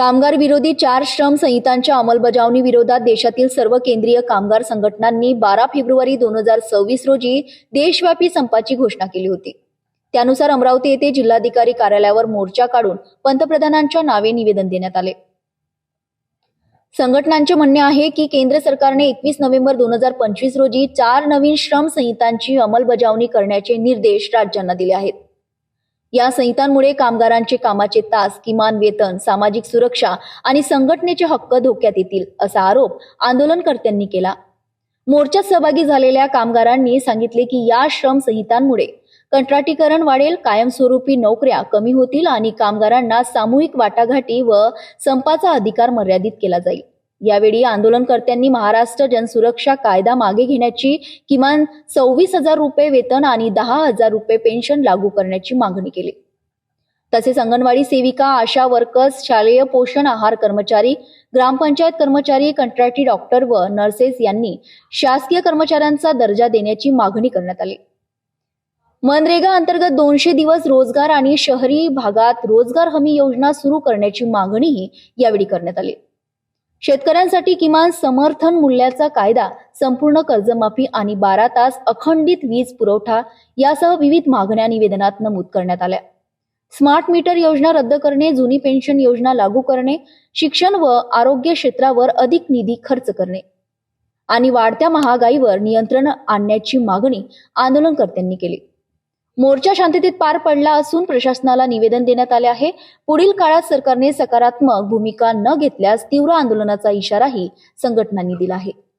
कामगार विरोधी चार श्रम संहितांच्या अंमलबजावणी विरोधात देशातील सर्व केंद्रीय कामगार संघटनांनी बारा फेब्रुवारी दोन हजार सव्वीस रोजी देशव्यापी संपाची घोषणा केली होती. त्यानुसार अमरावती येथे जिल्हाधिकारी कार्यालयावर मोर्चा काढून पंतप्रधानांच्या नावे निवेदन देण्यात आले. संघटनांचे म्हणणे आहे की केंद्र सरकारने एकवीस नोव्हेंबर दोन हजार पंचवीस रोजी चार नवीन श्रम संहितांची अंमलबजावणी करण्याचे निर्देश राज्यांना दिले आहेत. या संहितांमुळे कामगारांचे कामाचे तास किमान वेतन सामाजिक सुरक्षा आणि संघटनेचे हक्क धोक्यात येतील असा आरोप आंदोलनकर्त्यांनी केला. मोर्चात सहभागी झालेल्या कामगारांनी सांगितले की या श्रम संहितांमुळे कंत्राटीकरण वाढेल कायमस्वरूपी नोकऱ्या कमी होतील आणि कामगारांना सामूहिक वाटाघाटी व संपाचा अधिकार मर्यादित केला जाईल. यावेळी आंदोलनकर्त्यांनी महाराष्ट्र जनसुरक्षा कायदा मागे घेण्याची किमान सव्वीस हजार रुपये वेतन आणि दहा हजार रुपये पेन्शन लागू करण्याची मागणी केली. तसेच अंगणवाडी सेविका आशा वर्कर्स शालेय पोषण आहार कर्मचारी ग्रामपंचायत कर्मचारी कंत्राटी डॉक्टर व नर्सेस यांनी शासकीय कर्मचाऱ्यांचा दर्जा देण्याची मागणी करण्यात आली. मनरेगा अंतर्गत दोनशे दिवस रोजगार आणि शहरी भागात रोजगार हमी योजना सुरू करण्याची मागणीही यावेळी करण्यात आली. शेतकऱ्यांसाठी किमान समर्थन मूल्याचा कायदा संपूर्ण कर्जमाफी आणि बारा तास अखंडित वीज पुरवठा यासह विविध मागण्या निवेदनात नमूद करण्यात आल्या. स्मार्ट मीटर योजना रद्द करणे जुनी पेन्शन योजना लागू करणे शिक्षण व आरोग्य क्षेत्रावर अधिक निधी खर्च करणे आणि वाढत्या महागाईवर नियंत्रण आणण्याची मागणी आंदोलनकर्त्यांनी केली. मोर्चा शांततेत पार पडला असून प्रशासनाला निवेदन देण्यात आले आहे. पुढील काळात सरकारने सकारात्मक भूमिका न घेतल्यास तीव्र आंदोलनाचा इशाराही संघटनांनी दिला आहे.